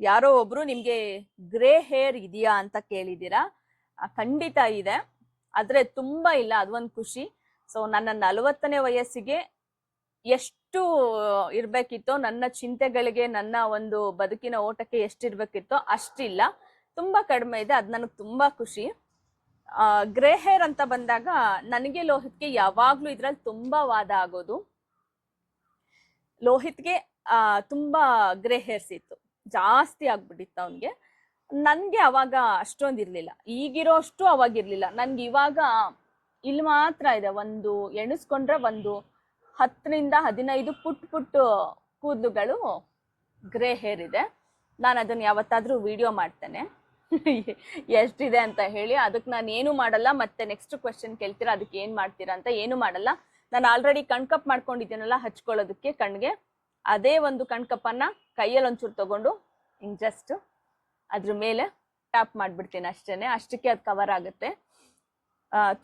ಯಾರೋ ಒಬ್ರು ನಿಮ್ಗೆ ಗ್ರೇ ಹೇರ್ ಇದೆಯಾ ಅಂತ ಕೇಳಿದ್ದೀರಾ? ಖಂಡಿತ ಇದೆ. ಆದ್ರೆ ತುಂಬಾ ಇಲ್ಲ, ಅದೊಂದು ಖುಷಿ. ಸೊ ನನ್ನ ನಲವತ್ತನೇ ವಯಸ್ಸಿಗೆ ಎಷ್ಟು ಇರ್ಬೇಕಿತ್ತೋ, ನನ್ನ ಚಿಂತೆಗಳಿಗೆ ನನ್ನ ಒಂದು ಬದುಕಿನ ಓಟಕ್ಕೆ ಎಷ್ಟಿರ್ಬೇಕಿತ್ತೋ ಅಷ್ಟಿಲ್ಲ. ತುಂಬಾ ಕಡಿಮೆ ಇದೆ, ಅದು ನನಗೆ ತುಂಬಾ ಖುಷಿ. ಗ್ರೇ ಹೇರ್ ಅಂತ ಬಂದಾಗ ನನಗೆ ಲೋಹಿತ್ಗೆ ಯಾವಾಗ್ಲೂ ಇದ್ರಲ್ಲಿ ತುಂಬಾ ವಾದ ಆಗೋದು. ಲೋಹಿತ್ಗೆ ತುಂಬಾ ಗ್ರೇ ಹೇರ್ಸ್ ಇತ್ತು ಜಾಸ್ತಿ ಆಗ್ಬಿಟ್ಟಿತ್ತು ಅವನಿಗೆ. ನನಗೆ ಅವಾಗ ಅಷ್ಟೊಂದು ಇರಲಿಲ್ಲ. ಈಗಿರೋ ಅಷ್ಟು ನನಗೆ ನನ್ಗೆ ಇವಾಗ ಇಲ್ಲಿ ಮಾತ್ರ ಇದೆ, ಒಂದು ಎಣಿಸ್ಕೊಂಡ್ರೆ ಒಂದು ಹತ್ತರಿಂದ ಹದಿನೈದು ಪುಟ್ ಪುಟ್ಟು ಕೂದಲುಗಳು ಗ್ರೇ ಹೇರ್ ಇದೆ. ನಾನು ಅದನ್ನು ಯಾವತ್ತಾದರೂ ವಿಡಿಯೋ ಮಾಡ್ತೇನೆ. [laughs] ಎಷ್ಟಿದೆ ಅಂತ ಹೇಳಿ. ಅದಕ್ಕೆ ನಾನು ಏನು ಮಾಡಲ್ಲ. ಮತ್ತೆ ನೆಕ್ಸ್ಟ್ ಕ್ವೆಶನ್ ಕೇಳ್ತೀರಾ? ಅದಕ್ಕೆ ಏನು ಮಾಡ್ತೀರಾ ಅಂತ ಏನು ಮಾಡಲ್ಲ. ನಾನು ಆಲ್ರೆಡಿ ಕಣ್ಕಪ್ ಮಾಡ್ಕೊಂಡಿದ್ದೀನಲ್ಲ ಹಚ್ಕೊಳ್ಳೋದಕ್ಕೆ ಕಣ್ಗೆ. ಅದೇ ಒಂದು ಕಣ್ಕಪ್ಪನ್ನು ಕೈಯಲ್ಲಿ ಒಂಚೂರು ತಗೊಂಡು ಹಿಂಗೆ ಜಸ್ಟ್ ಅದ್ರ ಮೇಲೆ ಟ್ಯಾಪ್ ಮಾಡಿಬಿಡ್ತೀನಿ ಅಷ್ಟೇ ಅಷ್ಟಕ್ಕೆ ಅದು ಕವರ್ ಆಗುತ್ತೆ.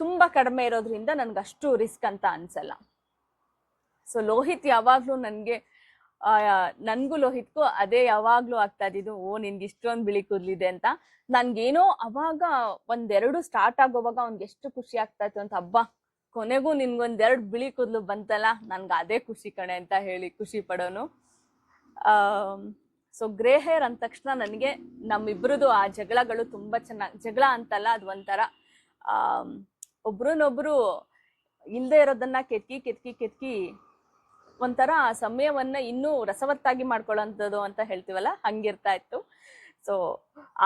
ತುಂಬ ಕಡಿಮೆ ಇರೋದ್ರಿಂದ ನನಗೆ ಅಷ್ಟು ರಿಸ್ಕ್ ಅಂತ ಅನ್ಸಲ್ಲ. ಸೊ ಲೋಹಿತ್ ಯಾವಾಗಲೂ ನನಗೆ ನನಗೂ ಲೋಹಿತ್ಗೂ ಅದೇ ಯಾವಾಗಲೂ ಆಗ್ತಾ ಇದ್ದಿದ್ದು, ಓ, ನಿನ್ಗೆ ಇಷ್ಟೊಂದು ಬಿಳಿ ಕೂದಲಿದೆ ಅಂತ. ನನ್ಗೇನೋ ಅವಾಗ ಒಂದೆರಡು ಸ್ಟಾರ್ಟ್ ಆಗೋವಾಗ ಅವ್ನ್ಗೆ ಎಷ್ಟು ಖುಷಿ ಆಗ್ತಾ ಇತ್ತು ಅಂತ ಹಬ್ಬ ಕೊನೆಗೂ ನಿನ್ಗೊಂದೆರಡು ಬಿಳಿ ಕೂದಲು ಬಂತಲ್ಲ, ನನ್ಗೆ ಅದೇ ಖುಷಿ ಕಣೆ ಅಂತ ಹೇಳಿ ಖುಷಿ ಪಡೋನು. ಸೊ ಗ್ರೇ ಹೇರ್ ಅಂದ ತಕ್ಷಣ ನನಗೆ ನಮ್ಮಿಬ್ರದ್ದು ಆ ಜಗಳಗಳು ತುಂಬ ಚೆನ್ನಾಗಿ ಜಗಳ ಅಂತಲ್ಲ ಅದು ಒಂಥರ ಒಬ್ರನ್ನೊಬ್ರು ಇಲ್ಲದೆ ಇರೋದನ್ನ ಕೆತ್ಕಿ ಕೆತ್ಕಿ ಕೆತ್ಕಿ ಒಂಥರ ಆ ಸಮಯವನ್ನ ಇನ್ನೂ ರಸವತ್ತಾಗಿ ಮಾಡ್ಕೊಳ್ಳೋಂಥದ್ದು ಅಂತ ಹೇಳ್ತೀವಲ್ಲ? ಹಂಗಿರ್ತಾ ಇತ್ತು. ಸೊ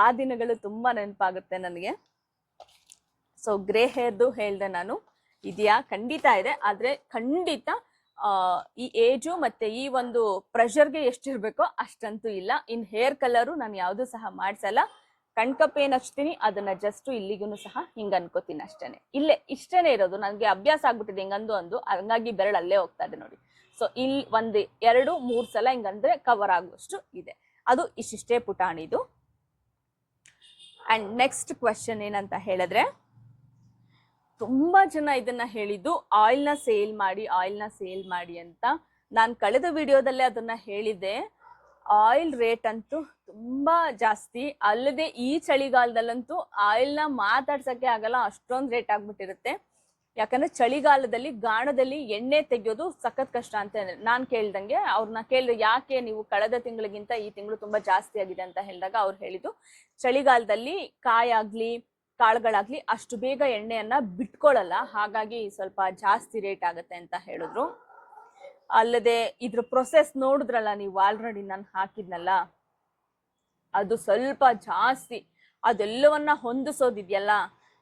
ಆ ದಿನಗಳು ತುಂಬಾ ನೆನಪಾಗುತ್ತೆ ನನಗೆ. ಸೊ ಗ್ರೇ ಹೇರ್ದು ಹೇಳ್ದೆ ನಾನು. ಇದೆಯಾ? ಖಂಡಿತ ಇದೆ. ಆದ್ರೆ ಖಂಡಿತ ಈ ಏಜು ಮತ್ತೆ ಈ ಒಂದು ಪ್ರೆಷರ್ಗೆ ಎಷ್ಟಿರಬೇಕೋ ಅಷ್ಟಂತೂ ಇಲ್ಲ. ಇನ್ ಹೇರ್ ಕಲರು ನಾನು ಯಾವುದು ಸಹ ಮಾಡ್ಸಲ್ಲ. ಕಣ್ಕಪ್ ಏನು ಹಚ್ತೀನಿ, ಅದನ್ನ ಜಸ್ಟ್ ಇಲ್ಲಿಗೂ ಸಹ ಹಿಂಗೆ ಅನ್ಕೋತೀನಿ ಅಷ್ಟೇನೆ. ಇಲ್ಲೇ, ಇಷ್ಟೇನೆ ಇರೋದು. ನನಗೆ ಅಭ್ಯಾಸ ಆಗ್ಬಿಟ್ಟಿದೆ ಹಿಂಗಂದು ಅಂದು. ಹಂಗಾಗಿ ಬೆರಳು ಅಲ್ಲೇ ಹೋಗ್ತಾ ಇದೆ ನೋಡಿ. ಸೊ ಇಲ್ಲಿ ಒಂದು, ಎರಡು, ಮೂರು ಸಲ ಹಿಂಗಂದ್ರೆ ಕವರ್ ಆಗುವಷ್ಟು ಇದೆ. ಅದು ಇಷ್ಟಿಷ್ಟೇ ಪುಟಾಣಿದು. ಅಂಡ್ ನೆಕ್ಸ್ಟ್ ಕ್ವೆಶನ್ ಏನಂತ ಹೇಳಿದ್ರೆ, ತುಂಬಾ ಜನ ಇದನ್ನ ಹೇಳಿದ್ದು ಆಯಿಲ್ನ ಸೇಲ್ ಮಾಡಿ ಆಯಿಲ್ನ ಸೇಲ್ ಮಾಡಿ ಅಂತ. ನಾನು ಕಳೆದ ವಿಡಿಯೋದಲ್ಲೇ ಅದನ್ನ ಹೇಳಿದೆ ಆಯಿಲ್ ರೇಟ್ ಅಂತೂ ತುಂಬಾ ಜಾಸ್ತಿ. ಅಲ್ಲದೆ ಈ ಚಳಿಗಾಲದಲ್ಲಂತೂ ಆಯಿಲ್ನ ಮಾತಾಡ್ಸಕ್ಕೆ ಆಗಲ್ಲ, ಅಷ್ಟೊಂದು ರೇಟ್ ಆಗ್ಬಿಟ್ಟಿರುತ್ತೆ. ಯಾಕಂದ್ರೆ ಚಳಿಗಾಲದಲ್ಲಿ ಗಾಣದಲ್ಲಿ ಎಣ್ಣೆ ತೆಗೆಯೋದು ಸಖತ್ ಕಷ್ಟ ಅಂತ ನಾನು ಕೇಳ್ದಂಗೆ. ಅವ್ರನ್ನ ಕೇಳಿದ್ರೆ ಯಾಕೆ ನೀವು ಕಳೆದ ತಿಂಗಳಿಗಿಂತ ಈ ತಿಂಗಳು ತುಂಬಾ ಜಾಸ್ತಿ ಆಗಿದೆ? ಅಂತ ಹೇಳಿದಾಗ ಅವ್ರು ಹೇಳಿದ್ದು, ಚಳಿಗಾಲದಲ್ಲಿ ಕಾಯಾಗ್ಲಿ ಕಾಳುಗಳಾಗ್ಲಿ ಅಷ್ಟು ಬೇಗ ಎಣ್ಣೆಯನ್ನ ಬಿಟ್ಕೊಳ್ಳಲ್ಲ ಹಾಗಾಗಿ ಸ್ವಲ್ಪ ಜಾಸ್ತಿ ರೇಟ್ ಆಗುತ್ತೆ ಅಂತ ಹೇಳಿದ್ರು. ಅಲ್ಲದೆ ಇದ್ರ ಪ್ರೊಸೆಸ್ ನೋಡಿದ್ರಲ್ಲ ನೀವು ಆಲ್ರೆಡಿ ನಾನು ಹಾಕಿದ್ನಲ್ಲ, ಅದು ಸ್ವಲ್ಪ ಜಾಸ್ತಿ, ಅದೆಲ್ಲವನ್ನ ಹೊಂದಿಸೋದಿದೆಯಲ್ಲ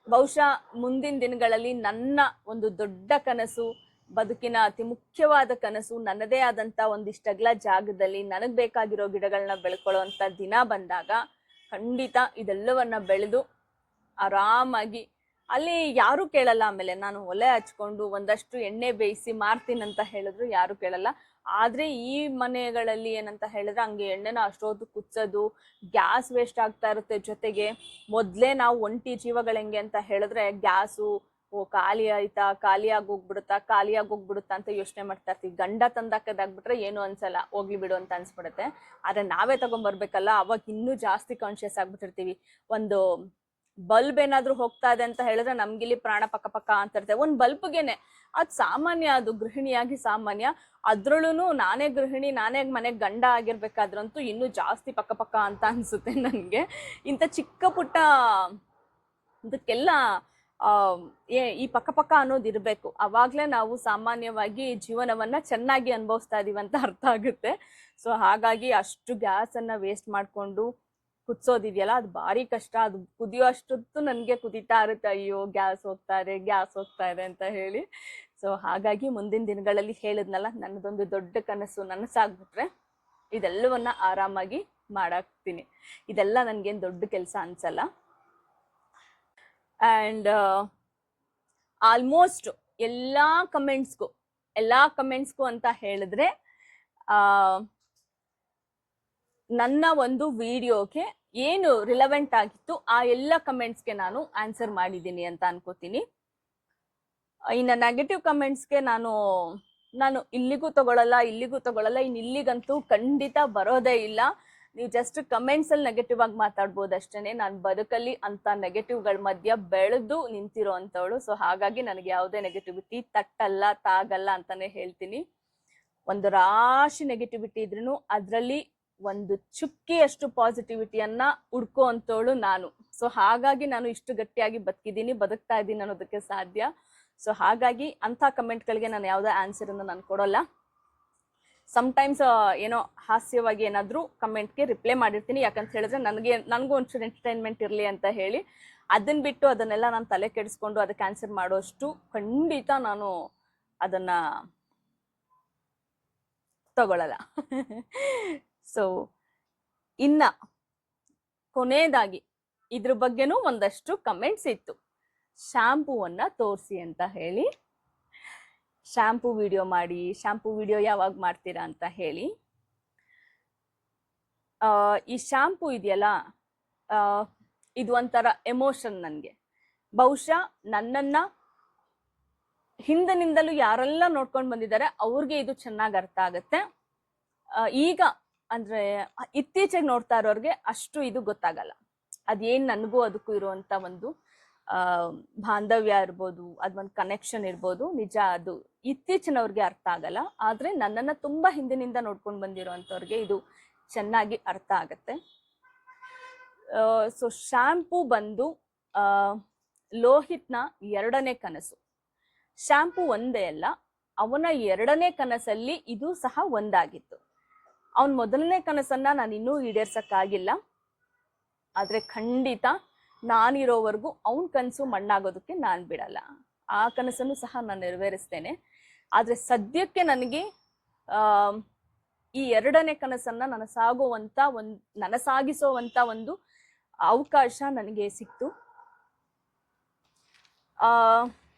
ಬಹುಶಃ ಮುಂದಿನ ದಿನಗಳಲ್ಲಿ ನನ್ನ ಒಂದು ದೊಡ್ಡ ಕನಸು, ಬದುಕಿನ ಅತಿ ಮುಖ್ಯವಾದ ಕನಸು, ನನ್ನದೇ ಆದಂತ ಒಂದಿಷ್ಟಗ್ಲ ಜಾಗದಲ್ಲಿ ನನಗ್ ಬೇಕಾಗಿರೋ ಗಿಡಗಳನ್ನ ಬೆಳ್ಕೊಳ್ಳೋಂಥ ದಿನ ಬಂದಾಗ ಖಂಡಿತ ಇದೆಲ್ಲವನ್ನ ಬೆಳೆದು ಆರಾಮಾಗಿ, ಅಲ್ಲಿ ಯಾರು ಕೇಳಲ್ಲ ಆಮೇಲೆ ನಾನು ಒಲೆ ಹಚ್ಕೊಂಡು ಒಂದಷ್ಟು ಎಣ್ಣೆ ಬೇಯಿಸಿ ಮಾರ್ತೀನಂತ ಹೇಳಿದ್ರು ಯಾರು ಕೇಳಲ್ಲ. ಆದ್ರೆ ಈ ಮನೆಗಳಲ್ಲಿ ಏನಂತ ಹೇಳಿದ್ರೆ ಹಂಗೆ ಎಣ್ಣೆನ ಅಷ್ಟೊತ್ತು ಕುಚ್ಚೋದು ಗ್ಯಾಸ್ ವೇಸ್ಟ್ ಆಗ್ತಾ ಇರುತ್ತೆ ಜೊತೆಗೆ ಮೊದ್ಲೇ ನಾವು ಒಂಟಿ ಜೀವಗಳು ಹೆಂಗೆ ಅಂತ ಹೇಳಿದ್ರೆ ಗ್ಯಾಸು, ಓ ಖಾಲಿ ಆಯ್ತಾ ಖಾಲಿಯಾಗಿ ಹೋಗ್ಬಿಡುತ್ತಾ ಖಾಲಿಯಾಗಿ ಹೋಗ್ಬಿಡುತ್ತಾ ಅಂತ ಯೋಚನೆ ಮಾಡ್ತಾ ಇರ್ತೀವಿ. ಗಂಡ ತಂದಾಕದಾಗ್ಬಿಟ್ರೆ ಏನು ಅನ್ಸಲ್ಲ, ಹೋಗ್ಲಿ ಬಿಡು ಅಂತ ಅನ್ಸ್ಬಿಡುತ್ತೆ. ಆದ್ರೆ ನಾವೇ ತಗೊಂಡ್ಬರ್ಬೇಕಲ್ಲ ಅವಾಗ ಇನ್ನೂ ಜಾಸ್ತಿ ಕಾನ್ಶಿಯಸ್ ಆಗ್ಬಿಟ್ಟಿರ್ತೀವಿ. ಒಂದು ಬಲ್ಬ್ ಏನಾದ್ರೂ ಹೋಗ್ತಾ ಇದೆ ಅಂತ ಹೇಳಿದ್ರೆ ನಮ್ಗಿಲ್ಲಿ ಪ್ರಾಣ ಪಕ್ಕ ಪಕ್ಕ ಅಂತ ಇರ್ತೇವೆ ಒಂದ್ ಬಲ್ಬ್ಗೆನೆ. ಅದ್ ಸಾಮಾನ್ಯ, ಅದು ಗೃಹಿಣಿಯಾಗಿ ಸಾಮಾನ್ಯ. ಅದ್ರಲ್ಲೂ ನಾನೇ ಗೃಹಿಣಿ, ನಾನೇ ಮನೆಗೆ ಗಂಡ ಆಗಿರ್ಬೇಕಾದ್ರಂತೂ ಇನ್ನೂ ಜಾಸ್ತಿ ಪಕ್ಕ ಪಕ್ಕ ಅಂತ ಅನ್ಸುತ್ತೆ ನನ್ಗೆ. ಇಂಥ ಚಿಕ್ಕ ಪುಟ್ಟ ಇದಕ್ಕೆಲ್ಲ ಈ ಪಕ್ಕ ಪಕ್ಕ ಅನ್ನೋದು ಇರಬೇಕು. ಅವಾಗ್ಲೇ ನಾವು ಸಾಮಾನ್ಯವಾಗಿ ಜೀವನವನ್ನ ಚೆನ್ನಾಗಿ ಅನುಭವಿಸ್ತಾ ಇದೀವಿ ಅಂತ ಅರ್ಥ ಆಗುತ್ತೆ. ಸೊ ಹಾಗಾಗಿ ಅಷ್ಟು ಗ್ಯಾಸ್ ಅನ್ನ ವೇಸ್ಟ್ ಮಾಡ್ಕೊಂಡು ಕುದಿಸೋದಿದೆಯಲ್ಲ, ಅದು ಭಾರಿ ಕಷ್ಟ. ಅದು ಕುದಿಯೋ ಅಷ್ಟೊತ್ತು ನನಗೆ ಕುದಿತಾ ಇರುತ್ತೆ, ಅಯ್ಯೋ, ಗ್ಯಾಸ್ ಹೋಗ್ತಾ ಇದೆ, ಗ್ಯಾಸ್ ಹೋಗ್ತಾ ಇದೆ ಅಂತ ಹೇಳಿ. ಸೊ ಹಾಗಾಗಿ ಮುಂದಿನ ದಿನಗಳಲ್ಲಿ ಹೇಳಿದ್ನಲ್ಲ, ನನ್ನದೊಂದು ದೊಡ್ಡ ಕನಸು ನನಸಾಗ್ಬಿಟ್ರೆ ಇದೆಲ್ಲವನ್ನ ಆರಾಮಾಗಿ ಮಾಡಾಕ್ತೀನಿ. ಇದೆಲ್ಲ ನನಗೇನು ದೊಡ್ಡ ಕೆಲಸ ಅನ್ಸಲ್ಲ. ಆ್ಯಂಡ್ ಆಲ್ಮೋಸ್ಟ್ ಎಲ್ಲ ಕಮೆಂಟ್ಸ್ಗೂ ಎಲ್ಲ ಕಮೆಂಟ್ಸ್ಗೂ ಅಂತ ಹೇಳಿದ್ರೆ ನನ್ನ ಒಂದು ವಿಡಿಯೋಗೆ ಏನು ರಿಲೆವೆಂಟ್ ಆಗಿತ್ತು, ಆ ಎಲ್ಲ ಕಮೆಂಟ್ಸ್ಗೆ ನಾನು ಆನ್ಸರ್ ಮಾಡಿದ್ದೀನಿ ಅಂತ ಅನ್ಕೋತೀನಿ. ಇನ್ನು ನೆಗೆಟಿವ್ ಕಮೆಂಟ್ಸ್ಗೆ ನಾನು ನಾನು ಇಲ್ಲಿಗೂ ತಗೊಳಲ್ಲ, ಇಲ್ಲಿಗೂ ತಗೊಳ್ಳಲ್ಲ ಇನ್ನು ಇಲ್ಲಿಗಂತೂ ಖಂಡಿತ ಬರೋದೇ ಇಲ್ಲ. ನೀವು ಜಸ್ಟ್ ಕಮೆಂಟ್ಸಲ್ಲಿ ನೆಗೆಟಿವ್ ಆಗಿ ಮಾತಾಡ್ಬೋದು ಅಷ್ಟೇನೆ. ನಾನು ಬದುಕಲ್ಲಿ ಅಂತ ನೆಗೆಟಿವ್ಗಳ ಮಧ್ಯ ಬೆಳೆದು ನಿಂತಿರೋ ಅಂಥವಳು ಸೊ ಹಾಗಾಗಿ ನನಗೆ ಯಾವುದೇ ನೆಗೆಟಿವಿಟಿ ತಟ್ಟಲ್ಲ, ತಾಗಲ್ಲ ಅಂತಲೇ ಹೇಳ್ತೀನಿ. ಒಂದು ರಾಶಿ ನೆಗೆಟಿವಿಟಿ ಇದ್ರೂ ಅದರಲ್ಲಿ ಒಂದು ಚುಕ್ಕಿಯಷ್ಟು ಪಾಸಿಟಿವಿಟಿಯನ್ನ ಹುಡ್ಕೋ ನಾನು. ಸೊ ಹಾಗಾಗಿ ನಾನು ಇಷ್ಟು ಗಟ್ಟಿಯಾಗಿ ಬದುಕಿದ್ದೀನಿ, ಬದುಕ್ತಾ ಇದ್ದೀನಿ ಅನ್ನೋದಕ್ಕೆ ಸಾಧ್ಯ. ಸೊ ಹಾಗಾಗಿ ಅಂಥ ಕಮೆಂಟ್ಗಳಿಗೆ ನಾನು ಯಾವುದೇ ಆನ್ಸರ್ ಅನ್ನು ನಾನು ಕೊಡೋಲ್ಲ. ಸಮ್ಟೈಮ್ಸ್ ಏನೋ ಹಾಸ್ಯವಾಗಿ ಏನಾದರೂ ಕಮೆಂಟ್ಗೆ ರಿಪ್ಲೈ ಮಾಡಿರ್ತೀನಿ. ಯಾಕಂತ ಹೇಳಿದ್ರೆ ನನಗೆ, ನನಗೂ ಒಂಚೂರು ಎಂಟರ್ಟೈನ್ಮೆಂಟ್ ಇರಲಿ ಅಂತ ಹೇಳಿ ಅದನ್ನ ಬಿಟ್ಟು ಅದನ್ನೆಲ್ಲ ನಾನು ತಲೆ ಕೆಡಿಸ್ಕೊಂಡು ಅದಕ್ಕೆ ಆನ್ಸರ್ ಮಾಡೋಷ್ಟು ಖಂಡಿತ ನಾನು ಅದನ್ನ ತಗೊಳ್ಳಲ್ಲ ಸೊ ಇನ್ನ ಕೊನೆಯದಾಗಿ ಇದ್ರ ಬಗ್ಗೆನೂ ಒಂದಷ್ಟು ಕಮೆಂಟ್ಸ್ ಇತ್ತು. ಶಾಂಪೂವನ್ನ ತೋರಿಸಿ ಅಂತ ಹೇಳಿ. ಶ್ಯಾಂಪೂ ವಿಡಿಯೋ ಮಾಡಿ ಶ್ಯಾಂಪೂ ವಿಡಿಯೋ ಯಾವಾಗ ಮಾಡ್ತೀರಾ ಅಂತ ಹೇಳಿ. ಈ ಶಾಂಪೂ ಇದೆಯಲ್ಲ ಇದು ಒಂಥರ ಎಮೋಷನ್ ನನಗೆ. ಬಹುಶಃ ನನ್ನನ್ನ ಹಿಂದಿನಿಂದಲೂ ಯಾರೆಲ್ಲ ನೋಡ್ಕೊಂಡು ಬಂದಿದ್ದಾರೆ, ಅವ್ರಿಗೆ ಇದು ಚೆನ್ನಾಗಿ ಅರ್ಥ ಆಗುತ್ತೆ. ಈಗ ಅಂದ್ರೆ ಇತ್ತೀಚೆಗೆ ನೋಡ್ತಾ ಇರೋರ್ಗೆ ಅಷ್ಟು ಇದು ಗೊತ್ತಾಗಲ್ಲ. ಅದೇನ್ ನನಗೂ ಅದಕ್ಕೂ ಇರುವಂತ ಒಂದು ಬಾಂಧವ್ಯ ಇರ್ಬೋದು ಅದೊಂದು ಕನೆಕ್ಷನ್ ಇರ್ಬೋದು ನಿಜ ಅದು ಇತ್ತೀಚಿನವ್ರಿಗೆ ಅರ್ಥ ಆಗಲ್ಲ. ಆದ್ರೆ ನನ್ನನ್ನ ತುಂಬಾ ಹಿಂದಿನಿಂದ ನೋಡ್ಕೊಂಡು ಬಂದಿರುವಂತವ್ರಿಗೆ ಇದು ಚೆನ್ನಾಗಿ ಅರ್ಥ ಆಗತ್ತೆ. ಸೊ ಶ್ಯಾಂಪು ಬಂದು ಆ, ಲೋಹಿತ್ನ ಎರಡನೇ ಕನಸು. ಶಾಂಪೂ ಒಂದೇ ಅಲ್ಲ ಅವನ ಎರಡನೇ ಕನಸಲ್ಲಿ ಇದು ಸಹ ಒಂದಾಗಿತ್ತು. ಅವನ ಮೊದಲನೇ ಕನಸನ್ನ ನಾನು ಇನ್ನೂ ಈಡೇರ್ಸಕ್ಕಾಗಿಲ್ಲ. ಆದ್ರೆ ಖಂಡಿತ ನಾನಿರೋವರೆಗೂ ಅವನ ಕನಸು ಮಣ್ಣಾಗೋದಕ್ಕೆ ನಾನು ಬಿಡಲ್ಲ. ಆ ಕನಸನ್ನು ಸಹ ನಾನು ನೆರವೇರಿಸ್ತೇನೆ. ಆದ್ರೆ ಸದ್ಯಕ್ಕೆ ನನಗೆ ಈ ಎರಡನೇ ಕನಸನ್ನ ನನಸಾಗುವಂತ ಒಂದ್, ನನಸಾಗಿಸುವಂತ ಒಂದು ಅವಕಾಶ ನನಗೆ ಸಿಕ್ತು.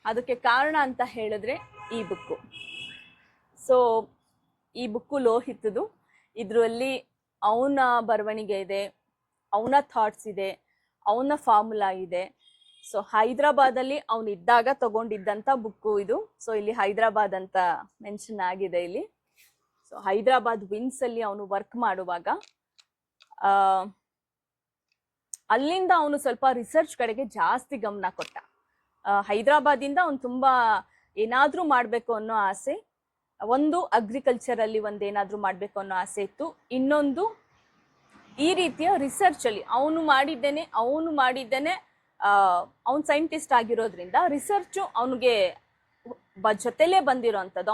ಅದಕ್ಕೆ ಕಾರಣ ಅಂತ ಹೇಳಿದ್ರೆ ಈ ಬುಕ್ಕು. ಸೊ ಈ ಬುಕ್ಕು ಲೋಹಿತದು. ಇದರಲ್ಲಿ ಅವನ ಬರವಣಿಗೆ ಇದೆ, ಅವನ ಥಾಟ್ಸ್ ಇದೆ, ಅವನ ಫಾರ್ಮುಲಾ ಇದೆ. ಸೊ ಹೈದರಾಬಾದಲ್ಲಿ ಅವನು ಇದ್ದಾಗ ತಗೊಂಡಿದ್ದಂಥ ಬುಕ್ಕು ಇದು. ಸೊ ಇಲ್ಲಿ ಹೈದರಾಬಾದ್ ಅಂತ ಮೆನ್ಷನ್ ಆಗಿದೆ ಇಲ್ಲಿ. ಸೊ ಹೈದರಾಬಾದ್ ವಿನ್ಸ್ ಅಲ್ಲಿ ಅವನು ವರ್ಕ್ ಮಾಡುವಾಗ ಅಲ್ಲಿಂದ ಅವನು ಸ್ವಲ್ಪ ರಿಸರ್ಚ್ ಕಡೆಗೆ ಜಾಸ್ತಿ ಗಮನ ಕೊಟ್ಟ. ಹೈದರಾಬಾದಿಂದ ಅವನು ತುಂಬಾ ಏನಾದರೂ ಮಾಡಬೇಕು ಅನ್ನೋ ಆಸೆ ಒಂದು ಅಗ್ರಿಕಲ್ಚರ್ ಅಲ್ಲಿ ಒಂದೇನಾದ್ರೂ ಮಾಡ್ಬೇಕು ಅನ್ನೋ ಆಸೆ ಇತ್ತು. ಇನ್ನೊಂದು ಈ ರೀತಿಯ ರಿಸರ್ಚ್ ಅಲ್ಲಿ ಅವನು ಮಾಡಿದ್ದೇನೆ ಅವನು ಮಾಡಿದ್ದೇನೆ ಅವನು ಸೈಂಟಿಸ್ಟ್ ಆಗಿರೋದ್ರಿಂದ ರಿಸರ್ಚ್ ಅವನಿಗೆ ಬ, ಜೊತೆಲೇ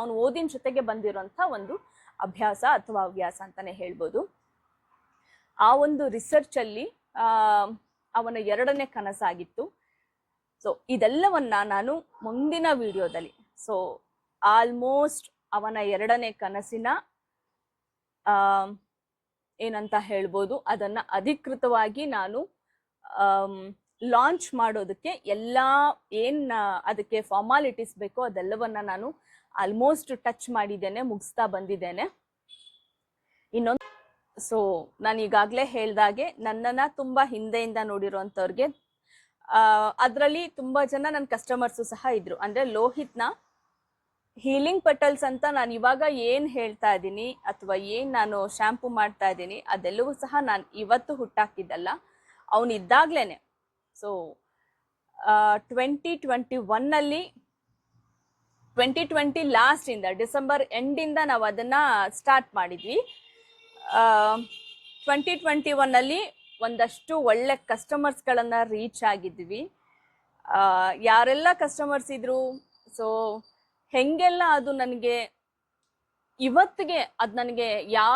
ಅವನು ಓದಿನ ಜೊತೆಗೆ ಬಂದಿರೋಂಥ ಒಂದು ಅಭ್ಯಾಸ ಅಥವಾ ಹವ್ಯಾಸ ಅಂತಾನೆ ಹೇಳ್ಬೋದು. ಆ ಒಂದು ರಿಸರ್ಚ್ ಅಲ್ಲಿ ಅವನ ಎರಡನೇ ಕನಸಾಗಿತ್ತು. ಸೊ ಇದೆಲ್ಲವನ್ನ ನಾನು ಮುಂದಿನ ವಿಡಿಯೋದಲ್ಲಿ ಸೊ ಆಲ್ಮೋಸ್ಟ್ ಅವನ ಎರಡನೇ ಕನಸಿನ ಏನಂತ ಹೇಳ್ಬೋದು, ಅದನ್ನ ಅಧಿಕೃತವಾಗಿ ನಾನು ಲಾಂಚ್ ಮಾಡೋದಕ್ಕೆ ಎಲ್ಲ ಏನ್ ಅದಕ್ಕೆ ಫಾರ್ಮಾಲಿಟೀಸ್ ಬೇಕೋ ಅದೆಲ್ಲವನ್ನ ನಾನು ಆಲ್ಮೋಸ್ಟ್ ಟಚ್ ಮಾಡಿದ್ದೇನೆ, ಮುಗಿಸ್ತಾ ಬಂದಿದ್ದೇನೆ. ಇನ್ನೊಂದು ಸೊ ನಾನು ಈಗಾಗಲೇ ಹೇಳ್ದಾಗೆ ನನ್ನನ್ನ ತುಂಬಾ ಹಿಂದೆಯಿಂದ ನೋಡಿರೋಂಥವ್ರಿಗೆ ಅದರಲ್ಲಿ ತುಂಬಾ ಜನ ನನ್ನ ಕಸ್ಟಮರ್ಸು ಸಹ ಇದ್ರು. ಅಂದ್ರೆ ಲೋಹಿತ್ನ ಹೀಲಿಂಗ್ ಪೆಟಲ್ಸ್ ಅಂತ ನಾನು ಇವಾಗ ಏನು ಹೇಳ್ತಾ ಇದ್ದೀನಿ ಅಥವಾ ಏನು ನಾನು ಶ್ಯಾಂಪು ಮಾಡ್ತಾ ಇದ್ದೀನಿ, ಅದೆಲ್ಲವೂ ಸಹ ನಾನು ಇವತ್ತು ಹುಟ್ಟಾಕಿದ್ದಲ್ಲ. ಅವನು ಇದ್ದಾಗ್ಲೇನೆ. ಸೊ ಟ್ವೆಂಟಿ ಟ್ವೆಂಟಿ ಒನ್ನಲ್ಲಿ ಟ್ವೆಂಟಿ ಟ್ವೆಂಟಿ ಲಾಸ್ಟಿಂದ ಡಿಸೆಂಬರ್ ಎಂಡಿಂದ ನಾವು ಅದನ್ನ ಸ್ಟಾರ್ಟ್ ಮಾಡಿದ್ವಿ. ಟ್ವೆಂಟಿ ಟ್ವೆಂಟಿ ಒನ್ನಲ್ಲಿ ಒಂದಷ್ಟು ಒಳ್ಳೆ ಕಸ್ಟಮರ್ಸ್ಗಳನ್ನು ರೀಚ್ ಆಗಿದ್ವಿ. ಯಾರೆಲ್ಲ ಕಸ್ಟಮರ್ಸ್ ಇದ್ದರು ಸೊ ಹೆಂಗೆಲ್ಲ ಅದು ನನಗೆ ಇವತ್ತಿಗೆ ಅದು ನನಗೆ ಯಾ,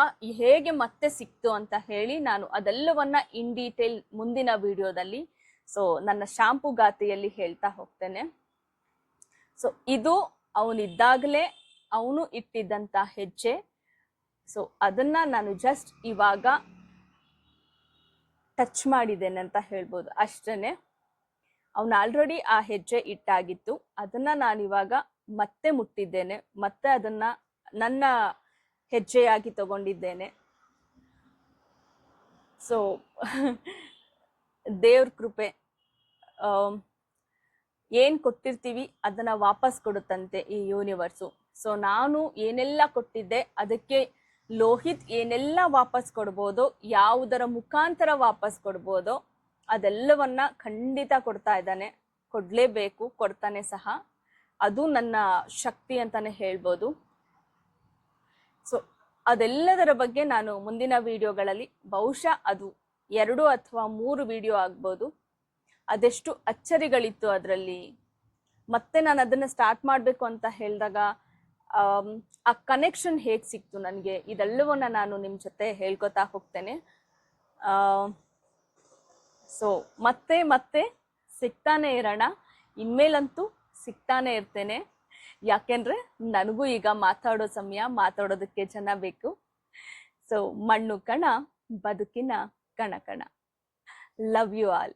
ಹೇಗೆ ಮತ್ತೆ ಸಿಕ್ತು ಅಂತ ಹೇಳಿ ನಾನು ಅದೆಲ್ಲವನ್ನ ಇನ್ ಡೀಟೇಲ್ ಮುಂದಿನ ವಿಡಿಯೋದಲ್ಲಿ, ಸೊ ನನ್ನ ಶಾಂಪು ಗಾತೆಯಲ್ಲಿ ಹೇಳ್ತಾ ಹೋಗ್ತೇನೆ. ಸೊ ಇದು ಅವನಿದ್ದಾಗಲೇ ಅವನು ಇಟ್ಟಿದ್ದಂಥ ಹೆಜ್ಜೆ. ಸೊ ಅದನ್ನ ನಾನು ಜಸ್ಟ್ ಇವಾಗ ಟಚ್ ಮಾಡಿದ್ದೇನೆ ಅಂತ ಹೇಳ್ಬೋದು ಅಷ್ಟೇ ಅವನು ಆಲ್ರೆಡಿ ಆ ಹೆಜ್ಜೆ ಇಟ್ಟಾಗಿತ್ತು. ಅದನ್ನ ನಾನು ಇವಾಗ ಮತ್ತೆ ಮುಟ್ಟಿದ್ದೇನೆ, ಮತ್ತೆ ಅದನ್ನ ನನ್ನ ಹೆಜ್ಜೆಯಾಗಿ ತಗೊಂಡಿದ್ದೇನೆ. ಸೊ ದೇವ್ರ ಕೃಪೆ ಏನು ಕೊಟ್ಟಿರ್ತೀವಿ ಅದನ್ನ ವಾಪಸ್ ಕೊಡುತ್ತಂತೆ ಈ ಯೂನಿವರ್ಸು ಸೊ ನಾನು ಏನೆಲ್ಲ ಕೊಟ್ಟಿದ್ದೆ ಅದಕ್ಕೆ ಲೋಹಿತ್ ಏನೆಲ್ಲ ವಾಪಸ್ ಕೊಡ್ಬೋದು, ಯಾವುದರ ಮುಖಾಂತರ ವಾಪಸ್ ಕೊಡ್ಬೋದೋ ಅದೆಲ್ಲವನ್ನ ಖಂಡಿತ ಕೊಡ್ತಾ ಇದ್ದಾನೆ. ಕೊಡ್ಲೇಬೇಕು, ಕೊಡ್ತಾನೆ ಸಹ. ಅದು ನನ್ನ ಶಕ್ತಿ ಅಂತಾನೆ ಹೇಳ್ಬೋದು. ಸೊ ಅದೆಲ್ಲದರ ಬಗ್ಗೆ ನಾನು ಮುಂದಿನ ವಿಡಿಯೋಗಳಲ್ಲಿ, ಬಹುಶಃ ಅದು ಎರಡು ಅಥವಾ ಮೂರು ವಿಡಿಯೋ ಆಗ್ಬೋದು. ಅದೆಷ್ಟು ಅಚ್ಚರಿಗಳಿತ್ತು ಅದರಲ್ಲಿ. ಮತ್ತೆ ನಾನು ಅದನ್ನ ಸ್ಟಾರ್ಟ್ ಮಾಡಬೇಕು ಅಂತ ಹೇಳಿದಾಗ ಆ ಕನೆಕ್ಷನ್ ಹೇಗೆ ಸಿಕ್ತು ನನಗೆ? ಇದೆಲ್ಲವನ್ನ ನಾನು ನಿಮ್ಮ ಜೊತೆ ಹೇಳ್ಕೊತಾ ಹೋಗ್ತೇನೆ. ಸೊ ಮತ್ತೆ ಮತ್ತೆ ಸಿಗ್ತಾನೆ ಇರೋಣ. ಇನ್ಮೇಲಂತೂ ಸಿಗ್ತಾನೆ ಇರ್ತೇನೆ. ಯಾಕೆಂದ್ರೆ ನನಗೂ ಈಗ ಮಾತಾಡೋ ಸಮಯ, ಮಾತಾಡೋದಕ್ಕೆ ಜನ ಬೇಕು. ಸೊ ಮಣ್ಣು ಕಣ, ಬದುಕಿನ ಕಣ ಕಣ. Love you all